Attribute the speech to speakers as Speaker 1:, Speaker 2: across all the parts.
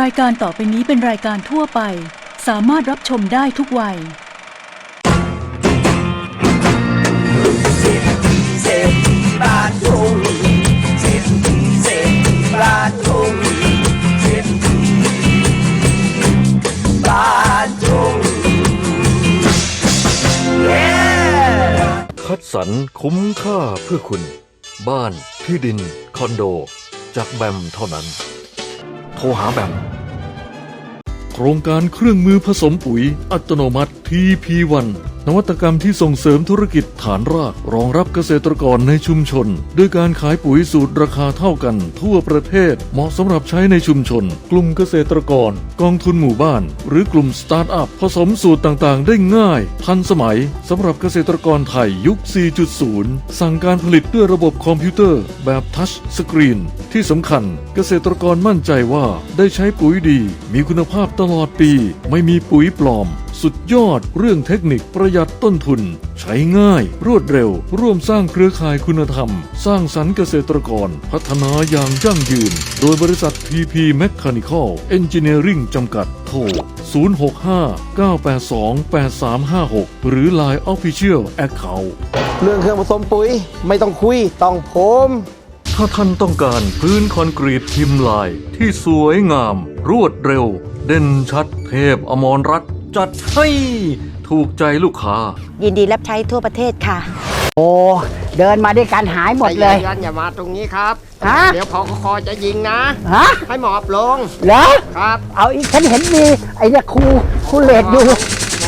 Speaker 1: รายการต่อไปนี้เป็นรายการทั่วไป สามารถรับชมได้ทุกวัย
Speaker 2: เศรษฐีบ้านทุ่งเศรษฐีเศรษฐีบ้านทุ่งเศรษฐีบ้านทุ่ง yeah!
Speaker 3: คัดสรรคุ้มค่าเพื่อคุณ บ้านที่ดิน คอนโด จากแบมเท่านั้น ทรหาแบมโครงการเครื่องมือผสมปุ๋ยอัตโนมัติ TP1 นวัตกรรมที่ส่งเสริมธุรกิจฐานรากรองรับเกษตรกรในชุมชน ด้วยการขายปุ๋ยสูตรราคาเท่ากัน ทั่วประเทศเหมาะสำหรับใช้ในชุมชน กลุ่มเกษตรกร กองทุนหมู่บ้าน หรือกลุ่มสตาร์ทอัพผสมสูตรต่างๆ ได้ง่าย ทันสมัยสำหรับเกษตรกรไทยยุค 4.0 สั่งการผลิตด้วยระบบคอมพิวเตอร์ แบบทัชสกรีน ที่สำคัญเกษตรกรมั่นใจว่าได้ใช้ปุ๋ยดี มีคุณภาพตลอดปี ไม่มีปุ๋ยปลอม สุดยอดเรื่องเทคนิคประหยัดต้นทุน ใช้ง่าย รวดเร็ว ร่วมสร้างเครือข่ายคุณธรรม สร้างสรรค์เกษตรกร พัฒนาอย่างยั่งยืน โดยบริษัท TP Mechanical Engineering จำกัดโทร 065-982-8356 หรือ Line Official Account
Speaker 4: เรื่องเครื่องผสมปุ๋ยไม่ต้องคุยต้องผม
Speaker 3: ถ้าท่านต้องการพื้นคอนกรีตพิมพ์ลายที่สวยงาม รวดเร็ว เด่นชัดเทพอมรรัตน์ จัดให้ถูกใจลูกค้า
Speaker 5: ยินดีรับใช้ทั่วประเทศค่ะ
Speaker 6: โอ้เดินมาด้วยกันหายหมดเลย
Speaker 7: ใจนอย่ามาตรงนี้ครับ
Speaker 6: ฮะ
Speaker 7: เดี๋ยวพอคอจะยิงนะ
Speaker 6: ฮะ
Speaker 7: ให้หมอบลง
Speaker 6: เหรอ
Speaker 7: ครับ
Speaker 6: เอาอีกฉันเห็นมีไอ้เนี่ยครูครูเลดอยู่
Speaker 7: ม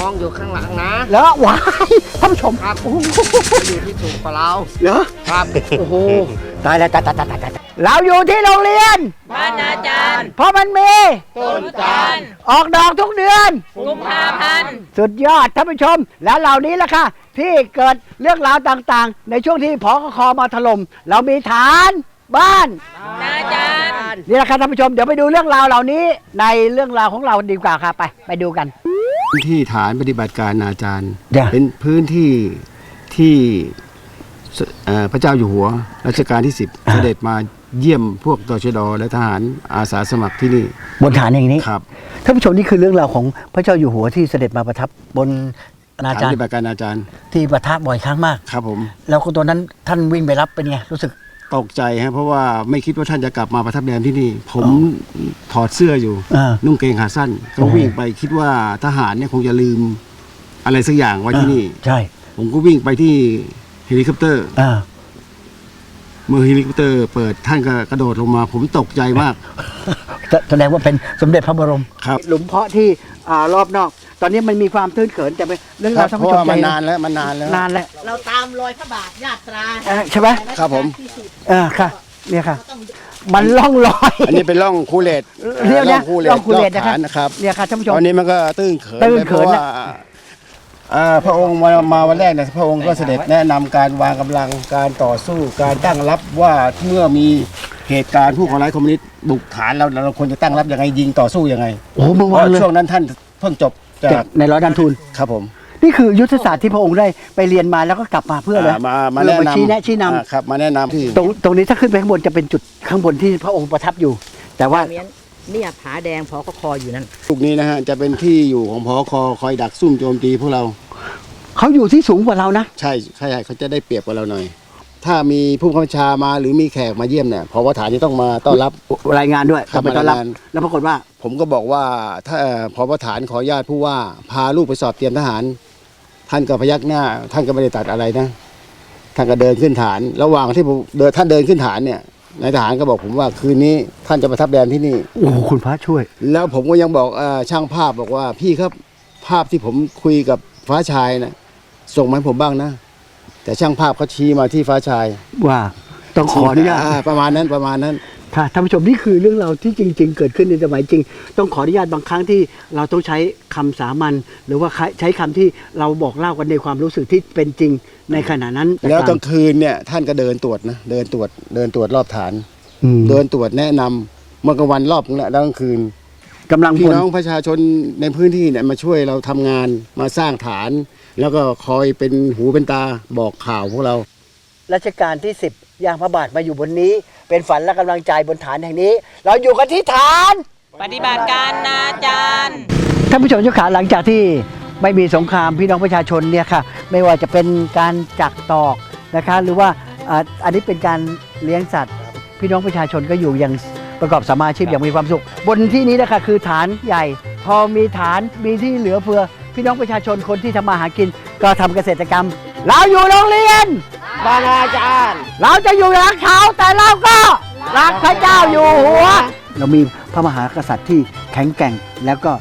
Speaker 7: องอยู่ข้างหลังนะ
Speaker 6: แล้วว้ายท่านผู้ชม
Speaker 7: ครับ
Speaker 6: โอ้โห
Speaker 7: อยู่ที่สูงกว่าเรา
Speaker 6: เหรอ
Speaker 7: ครับ
Speaker 6: โอ้โหตายแล้วตายตายตายตายตายเราอยู่ที่โรงเรียน
Speaker 5: บ้านอาจารย์
Speaker 6: เพราะมันมี
Speaker 7: ต้นจาน
Speaker 6: ออกดอกทุกเดือน
Speaker 5: กุมภาพันธ์
Speaker 6: สุดยอดท่านผู้ชม แล้วเหล่านี้แหละค่ะ ที่เกิดเรื่องราวต่างๆ ในช่วงที่พอคอมาถล่มเรามีฐานบ้าน
Speaker 5: อาจารย์
Speaker 6: นี่แหละครับท่านผู้ชมเดี๋ยวไปดูเรื่องราวเหล่านี้ในเรื่องราวของเราดีกว่าค่ะไป ไปดูกัน
Speaker 4: พื้นที่ฐานปฏิบัติการอาจารย์
Speaker 6: เดี๋ยว
Speaker 4: เป็นพื้นที่ที่สเอ่อพระเจ้าอยู่หัวรัชกาลที่ 10 เสด็จมาเยี่ยมพวกตชดและทหารอาสาสมัครที่นี่
Speaker 6: บนฐานอย่างนี้
Speaker 4: ครับ
Speaker 6: ท่านผู้ชมนี่คือเรื่องราวของพระเจ้าอยู่หัวที่เสด็จมาประทับบนอา
Speaker 4: ฐาน
Speaker 6: จาร
Speaker 4: ป
Speaker 6: ย์
Speaker 4: ฏิบัติการอาจารย์
Speaker 6: ที่ประทับบ่อยครั้งมาก
Speaker 4: ครับผม
Speaker 6: แล้วคนตัวนั้นท่านวิ่งไปรับเป็นไงรู้สึก
Speaker 4: ตกใจฮะเพราะว่าไม่คิดว่าท่านจะกลับมาประทับแรมที่นี่ ผมถอดเสื้ออยู่
Speaker 6: อ่า
Speaker 4: นุ่งเกงขาสั้น ก็
Speaker 6: โอ้โห
Speaker 4: วิ่งไปคิดว่าทหารเนี่ยคงจะลืม อะไรสักอย่างไว้ที่นี่
Speaker 6: ใช่
Speaker 4: ผมก็วิ่งไปที่เฮลิคอปเตอร์
Speaker 6: อ่า
Speaker 4: เมื่อเฮลิคอปเตอร์เปิดท่านก็กระโดดลงมา ผมตกใจมาก
Speaker 6: แสแสดงว่าเป็นสมเด็จพระบรม
Speaker 4: ครับ
Speaker 6: หลุมเพาะที่อ่ารอบนอก ตอนนี้มันมีความตื้นเขินแต่เป็นเรื่อง
Speaker 4: ค
Speaker 6: รา
Speaker 4: รั
Speaker 6: ว
Speaker 4: บ
Speaker 6: ท่าน
Speaker 4: เพ
Speaker 6: ผู้
Speaker 4: ราะ
Speaker 6: ชม
Speaker 4: ว่า
Speaker 6: ใจ
Speaker 4: มัน
Speaker 6: นะ
Speaker 4: นานแล้วมันนานแล้ว
Speaker 6: นานแล้ว
Speaker 5: เราตามรอยพระบาทญาตรา
Speaker 6: เออใช่ไหม
Speaker 4: ครับผม
Speaker 6: เออค่ะ เนี่ยค่ะมันล่องลอย
Speaker 4: อันนี้เป็นร่องคูเลต
Speaker 6: เรียกนะ
Speaker 4: ร่องคูเลต
Speaker 6: ร่องคูเลต
Speaker 4: รอบฐาน
Speaker 6: นะ
Speaker 4: นะ
Speaker 6: ค
Speaker 4: ค
Speaker 6: รั
Speaker 4: รั
Speaker 6: บบเนี่ยค่ะท่านผู้ชม
Speaker 4: ตอนนี้มันก็ตื้นเขิน
Speaker 6: ตื้น
Speaker 4: ไป
Speaker 6: เขิ
Speaker 4: เพ
Speaker 6: น
Speaker 4: ราะ
Speaker 6: น่ะ
Speaker 4: ว่าอ่าพระองค์มามาวันแรกเนี่ยพระองค์ก็เสด็จแนะนำการวางกำลังการต่อสู้การตั้งรับว่าเมื่อมีเหตุการณ์ผู้ก่อร้ายคอมมิวนิสต์บุกฐานเราเราควรจะตั้งรับยังไงยิงต่อสู้ยังไง
Speaker 6: โอ้เมื่อ
Speaker 4: เพ
Speaker 6: วาน
Speaker 4: ราะ
Speaker 6: เลย
Speaker 4: ช่วงนั้นท่านเพิ่งจบ จา
Speaker 6: จากกในร้อยดันทุน
Speaker 4: ครับผม
Speaker 6: นี่คือยุทธศาสตร์ที่พระองค์ได้ไปเรียนมาแล้วก็กลับมาเพื่ออะไร
Speaker 4: อ่ามามา
Speaker 6: เพื่
Speaker 4: แนะ
Speaker 6: อมาชี้
Speaker 4: นำ
Speaker 6: แนะชี้นำ
Speaker 4: อ่าครับ มาแนะนำที่
Speaker 6: ตรงตรงนี้ถ้าขึ้นไปข้างบนจะเป็นจุดข้างบนที่พระองค์ประทับอยู่ แต่ว่า
Speaker 5: เนี่ยผาแดงพอก็คออยู่นั่น
Speaker 4: ลูกนี้นะฮะจะเป็นที่อยู่ของพอคอคอยดักซุ่มโจมตีพวกเรา
Speaker 6: เขาอยู่ที่สูงกว่าเรานะ
Speaker 4: ใช่ใช่ใช่เขาจะได้เปรียบกว่าเราหน่อย ถ้ามีผู้บังคับบัญชามาหรือมีแขกมาเยี่ยมเนี่ยพอฐานจะต้องมาต้อนรับ
Speaker 6: รายงานด้วย
Speaker 4: ครับ
Speaker 6: ไปต้อนรับ
Speaker 4: รายงาน
Speaker 6: แล้วปรากฏว่า
Speaker 4: ผมก็บอกว่าถ้าพอฐานขออนุญาตผู้ว่าพาลูกไปสอบเตรียมทหาร ท่านก็พยักหน้า ท่านก็ไม่ได้ตัดอะไรนะท่านก็เดินขึ้นฐาน ระหว่างที่ผมเดินท่านเดินขึ้นฐานเนี่ยนายทหารก็บอกผมว่าคืนนี้ท่านจะประทับแรมที่นี่
Speaker 6: โอ้โหคุณพระช่วย
Speaker 4: แล้วผมก็ยังบอกเออช่างภาพบอกว่าพี่ครับภาพที่ผมคุยกับฟ้าชายนะส่งมาให้ผมบ้างนะ แต่ช่างภาพเขาชี้มาที่ฟ้าชาย
Speaker 6: ว่าต้องขออนุญาตา
Speaker 4: ประมาณนั้นประมาณนั้น
Speaker 6: ค่ะท่านผู้ชมนี่คือเรื่องราวที่จริง ๆ เกิดขึ้นในสมัยจริง ต้องขออนุญาตบางครั้งที่เราต้องใช้คำสามัญหรือว่าใช้คำที่เราบอกเล่ากันในความรู้สึกที่เป็นจริงในขณะนั้น
Speaker 4: แล้วกลางคืนเนี่ยท่านก็เดินตรวจนะเดินตรวจเดินตรวจรอบฐาน
Speaker 6: อืม
Speaker 4: เดินตรวจแนะนำเมื่อกลางวันรอบนึงแหละแล้วกลางคืน
Speaker 6: กำลังพ
Speaker 4: พี่
Speaker 6: ล
Speaker 4: น้องประชาชนในพื้นที่เนี่ยมาช่วยเราทำงานมาสร้างฐาน แล้วก็คอยเป็นหูเป็นตาบอกข่าวพวกเรา
Speaker 6: รัชกาลที่ 10ย่างพระบาทมาอยู่บนนี้ เป็นฝันและกำลังใจบนฐานแห่งนี้ เราอยู่กันที่ฐาน
Speaker 5: ปฏิบัติการนาจารย์
Speaker 6: ท่านผู้ชมเจ้าขาหลังจากที่ไม่มีสงครามพี่น้องประชาชนเนี่ยค่ะ ไม่ว่าจะเป็นการจักตอกนะคะ หรือว่าอ่าอันนี้เป็นการเลี้ยงสัตว์ พี่น้องประชาชนก็อยู่อย่างประกอบสมมาอาชีพอย่างมีความสุข บนที่นี้นะคะคือฐานใหญ่ พอมีฐานมีที่เหลือเฟือ พี่น้องประชาชนคนที่ทำมาหากินก็ทำเกษตรกรรม เราอยู่โรงเรียน
Speaker 7: บางอาจารย์
Speaker 6: เราจะอยู่รักเขาแต่เราก็รักพระเจ้าอยู่หัว เรามีพระมหากษัตริย์ที่แข็งแกร่งแล้วก็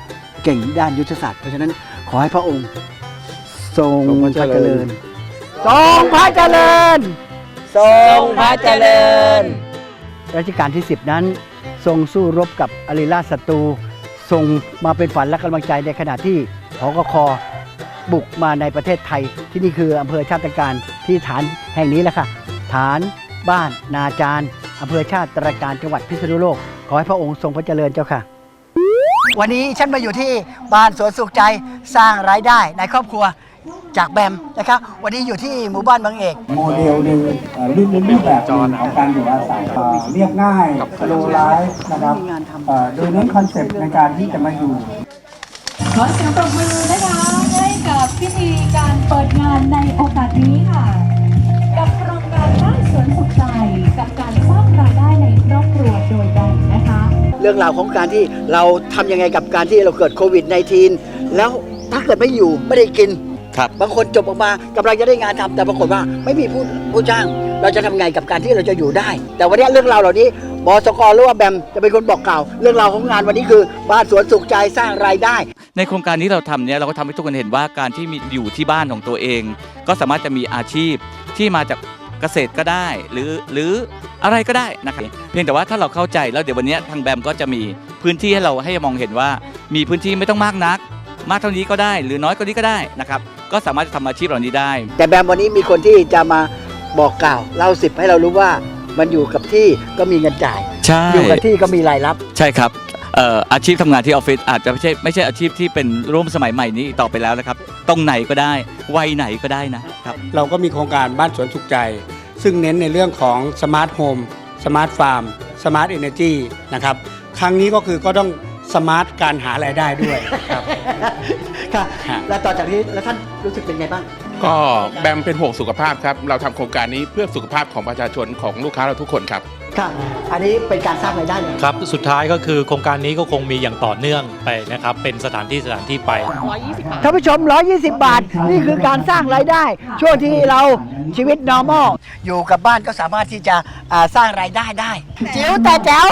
Speaker 6: เก่งด้านยุทธศาสตร์ เพราะฉะนั้นขอให้พระองค์ ทรงพระเจริญ ทรงพระเจริญ
Speaker 7: ทรงพระเจริญ
Speaker 6: รัชกาลที่ 10 นั้น ทรงสู้รบกับอริราชศัตรู ส่งมาเป็นฝันและกำลังใจในขณะที่หกคบุกมาในประเทศไทย ที่นี่คืออำเภอชาติการที่ฐานแห่งนี้แหละค่ะ ฐานบ้านนาจารอำเภอชาติตรการจังหวัดพิษณุโลก ขอให้พระองค์ทรงพระเจริญเจ้าค่ะ วันนี้ฉันมาอยู่ที่บ้านสวนสุขใจสร้างรายได้ในครอบครัว จากแบมนะครับ วันนี้อยู่ที่หมู่บ้านบางเอก
Speaker 8: โมเดลหนึ่งเอ่อรูปรูปแบบหนึ่งของการอยู่อาศัยเอ่อเรียบง่ายสโลไลฟ์นะครับเอ่อโดยเน้นคอนเซปต์ในการที่จะมาอยู่
Speaker 9: ขอเสียงปรบมือนะคะให้กับพิธีการเปิดงานในโอกาสนี้ค่ะ กับโครงการบ้านสวนสุขใจกับการสร้างรายได้ในครอบครัวโดยแบ่งนะคะ
Speaker 6: เรื่องราวของการที่เราทำยังไงกับการที่เราเกิดโควิด -19 แล้วถ้าเกิดไม่อยู่ไม่ได้กิน
Speaker 10: ครับ
Speaker 6: บางคนจบออกมากำลังจะได้งานทำแต่ปรากฏว่าไม่มีผู้ผู้จ้าง เราจะทำไงกับการที่เราจะอยู่ได้ แต่วันนี้เรื่องราวเหล่านี้บสกหรือว่าแบมจะเป็นคนบอกกล่าว เรื่องราวของงานวันนี้คือ บ้านสวนสุขใจสร้างรายได้
Speaker 10: ในโครงการนี้เราทำเนี่ยเราก็ทำให้ทุกคนเห็นว่าการที่มีอยู่ที่บ้านของตัวเอง ก็สามารถจะมีอาชีพที่มาจากเกษตรก็ได้หรือหรืออะไรก็ได้นะครับเพียงแต่ว่าถ้าเราเข้าใจแล้วเดี๋ยววันนี้ทางแบมก็จะมีพื้นที่ให้เราให้มองเห็นว่า มีพื้นที่ไม่ต้องมากนัก มากเท่านี้ก็ได้ หรือน้อยกว่านี้ก็ได้นะครับ ก็สามารถจะทำอาชีพเหล่านี้ได้
Speaker 6: แต่แบมวันนี้มีคนที่จะมาบอกกล่าวเล่าสิบให้เรารู้ว่ามันอยู่กับที่ก็มีเงินจ่าย
Speaker 10: ใช่
Speaker 6: อยู่กับที่ก็มีรายรับ
Speaker 10: ใช่ครับเอ่ออาชีพทำงานที่ออฟฟิศอาจจะไม่ใช่ไม่ใช่อาชีพที่เป็นร่วมสมัยใหม่นี้อีกต่อไปแล้วนะครับ ตรงไหนก็ได้วัยไหนก็ได้นะครับ
Speaker 8: เราก็มีโครงการบ้านสวนสุขใจ ซึ่งเน้นในเรื่องของสมาร์ทโฮมสมาร์ทฟาร์มสมาร์ทเอเนจีนะครับ ครั้งนี้ก็คือก็ต้องสมาร์ทการหารายได้ด้วยครับ
Speaker 6: ค่ะ
Speaker 8: ฮะ
Speaker 6: แล้วต่อจากนี้แล้วท่านรู้สึกเป็นไงบ้าง
Speaker 11: ก็แบมเป็นห่วงสุขภาพครับ เราทำโครงการนี้เพื่อสุขภาพของประชาชนของลูกค้าเราทุกคนครับ
Speaker 6: ค่ะอันนี้เป็นการสร้างรายได้เลย
Speaker 12: ครับ สุดท้ายก็คือโครงการนี้ก็คงมีอย่างต่อเนื่องไปนะครับ เป็นสถานที่สถานที่ไป
Speaker 6: ท่านผู้ชม 120 บาท นี่คือการสร้างรายได้ ช่วงที่เราชีวิต normal อยู่กับบ้านก็สามารถที่จะอ่าสร้างรายได้ได้จิ๋วแต่แจ๋ว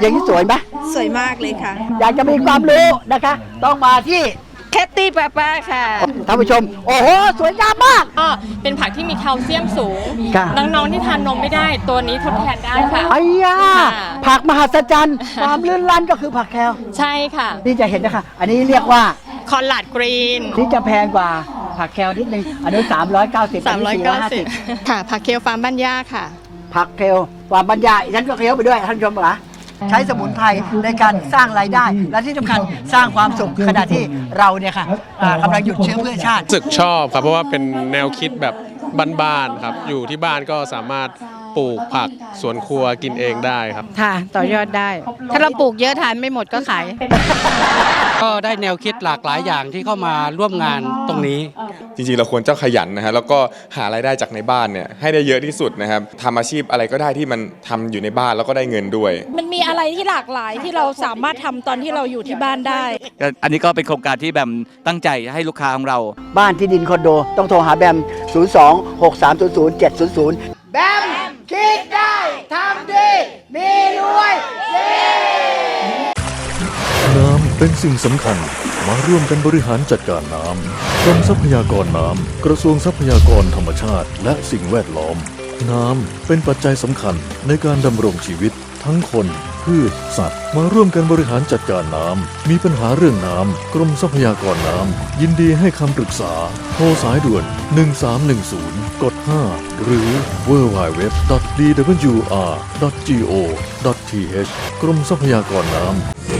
Speaker 6: อย่างนี้สวยไหม
Speaker 9: สวยมากเลยค่ะ
Speaker 6: อยากจะมีความรู้นะคะ ต้องมาที่
Speaker 9: แคตตี้ป้าป้าค่ะ
Speaker 6: ท่านผู้ชม โอ้โห สวยงามมาก
Speaker 9: ก็เป็นผักที่มีแคลเซียมสูง
Speaker 6: ค่ะ
Speaker 9: น้องๆที่ทานนมไม่ได้ตัวนี้ทดแทนได้ค่ะ
Speaker 6: ไอ้ยา
Speaker 9: ค่ะ
Speaker 6: ผักมหัศจรรย์ ความลื่นลั่นก็คือผักแคล
Speaker 9: ใช่ค่ะ
Speaker 6: ที่จะเห็นนะคะ อันนี้เรียกว่า
Speaker 9: คอนลาดกรีน
Speaker 6: ที่จะแพงกว่าผักแคลนิดนึง อันนี้390อันนี้450
Speaker 9: 390 ค่ะผักเคลฟาร์มบ้านย่าค่ะ
Speaker 6: ผักเคลความบรรยายฉันก็เคี้ยวไปด้วยท่านผู้ชมเหรอ ใช้สมุนไพรในการสร้างรายได้ และที่สำคัญสร้างความสุขขณะที่เราเนี่ยค่ะอ่ากำลังหยุดเชื้อเพื่อชาติ
Speaker 11: รู้สึกชอบครับเพราะว่าเป็นแนวคิดแบบบ้านๆครับ อยู่ที่บ้านก็สามารถปลูกผักสวนครัวกินเองได้ครับ
Speaker 9: ค่ะ ต่อยอดได้ ถ้าเราปลูกเยอะทานไม่หมดก็ขาย
Speaker 12: ก็ได้แนวคิดหลากหลายอย่างที่เข้ามาร่วมงานตรงนี้
Speaker 11: จริงๆ เราควรเจ้าขยันนะฮะแล้วก็หารายได้จากในบ้านเนี่ยให้ได้เยอะที่สุดนะครับทำอาชีพอะไรก็ได้ที่มันทำอยู่ในบ้านแล้วก็ได้เงินด้วย
Speaker 9: มันมีอะไรที่หลากหลายที่เราสามารถทำตอนที่เราอยู่ที่บ้านได้
Speaker 10: ก็อันนี้ก็เป็นโครงการที่แบมตั้งใจให้ลูกค้าของเรา
Speaker 6: บ้านที่ดินคอนโด ต้องโทรหาแบม 02 6300 700แบม คิดได้ ทำดี มีรวย
Speaker 3: น้ำเป็นสิ่งสำคัญ มาร่วมกันบริหารจัดการน้ำกรมทรัพยากรน้ำ กระทรวงทรัพยากรธรรมชาติ และสิ่งแวดล้อม น้ำเป็นปัจจัยสำคัญในการดำรงชีวิต ทั้งคน พืช สัตว์ มาร่วมกันบริหารจัดการน้ำ มีปัญหาเรื่องน้ำ กรมทรัพยากรน้ำ ยินดีให้คำปรึกษา โทรสายด่วน 1310 กด 5 หรือ www.dwr.go.th กรมทรัพยากรน้ำ